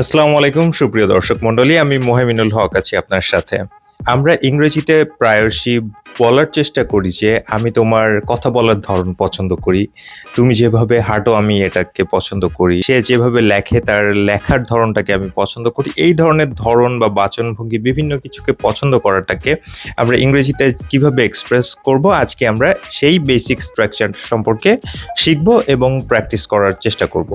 আসসালামু আলাইকুম, সুপ্রিয় দর্শক মণ্ডলী, আমি মোহামিনুল হক আছি আপনার সাথে। আমরা ইংরেজিতে প্রায়শই বলার চেষ্টা করি যে, আমি তোমার কথা বলার ধরন পছন্দ করি। তুমি যেভাবে হাঁটো, আমি এটাকে পছন্দ করি। সে যেভাবে লেখে, তার লেখার ধরনটাকে আমি পছন্দ করি। এই ধরনের ধরন বা বাচনভঙ্গি বিভিন্ন কিছুকে পছন্দ করাটাকে আমরা ইংরেজিতে কীভাবে এক্সপ্রেস করব, আজকে আমরা সেই বেসিক স্ট্রাকচার সম্পর্কে শিখব এবং প্র্যাকটিস করার চেষ্টা করব।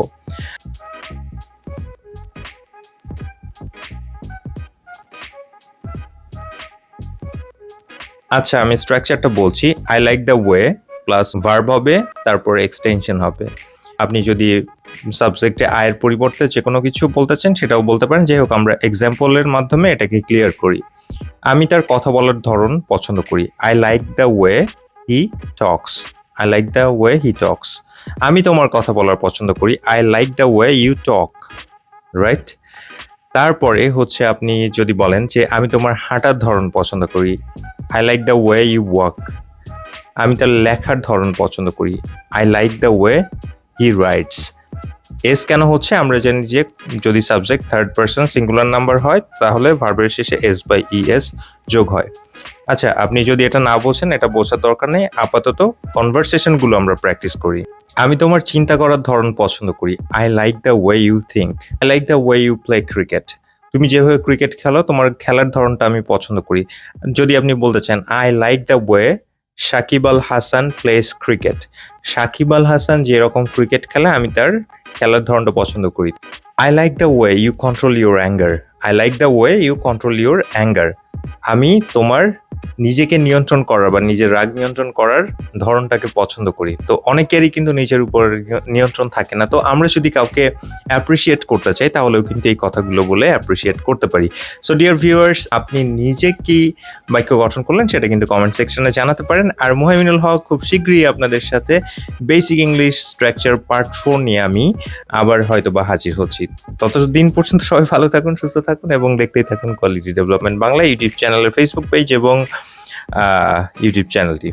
আচ্ছা আমি স্ট্রাকচারটা বলছি। I like the way plus verb হবে, তারপর এক্সটেনশন হবে। আপনি যদি সাবজেক্টে আয়ের পরিবর্তে যে কোনো কিছু বলতে চান, সেটাও বলতে পারেন। যাই হোক, আমরা এক্সাম্পলের মাধ্যমে এটাকে ক্লিয়ার করি। আমি তার কথা বলার ধরন পছন্দ করি। I like the way he talks I like the way he talks আমি তোমার কথা বলার পছন্দ করি। I like the way you talk right তারপরে হচ্ছে আপনি যদি বলেন যে, আমি তোমার হাঁটার ধরন পছন্দ করি। I like the way you walk আমি তার লেখার ধরন পছন্দ করি। I like the way he writes S কেন হচ্ছে? আমরা জানি যে যদি subject third person singular number হয়, তাহলে ভার্বের শেষে এস বাই ই এস যোগ হয়। আচ্ছা আপনি যদি এটা না বোঝেন, এটা বোঝার দরকার নেই। আপাতত কনভারসেশনগুলো আমরা প্র্যাকটিস করি। আমি তোমার চিন্তা করার ধরন পছন্দ করি। I like the way you think I like the way you play cricket তুমি যেভাবে ক্রিকেট খেলো, তোমার খেলার ধরনটা আমি পছন্দ করি। যদি আপনি বলতে চান I like the way Shakib Al Hasan plays cricket Shakib Al Hasan যেরকম ক্রিকেট খেলে, আমি তার খেলার ধরনটা পছন্দ করি। I like the way you control your anger I like the way you control your anger আমি তোমার নিজেকে নিয়ন্ত্রণ করার বা নিজের রাগ নিয়ন্ত্রণ করার ধরনটাকে পছন্দ করি। তো অনেকেরই কিন্তু নিজের উপর নিয়ন্ত্রণ থাকে না। তো আমরা যদি কাউকে অ্যাপ্রিসিয়েট করতে চাই, তাহলেও কিন্তু এই কথাগুলো বলে অ্যাপ্রিসিয়েট করতে পারি। সো ডিয়ার ভিউয়ার্স আপনি নিজে কি বাক্য গঠন করলেন সেটা কিন্তু কমেন্ট সেকশনে জানাতে পারেন। আর মোহামিনুল হক খুব শীঘ্রই আপনাদের সাথে basic English structure part four নিয়ে আমি আবার হয়তো বা হাজির হচ্ছি। ততদিন পর্যন্ত সবাই ভালো থাকুন, সুস্থ থাকুন এবং দেখতেই থাকুন কোয়ালিটি ডেভেলপমেন্ট বাংলা ইউটিউব চ্যানেলের ফেসবুক পেজ এবং ইউটিউব চ্যানেলটি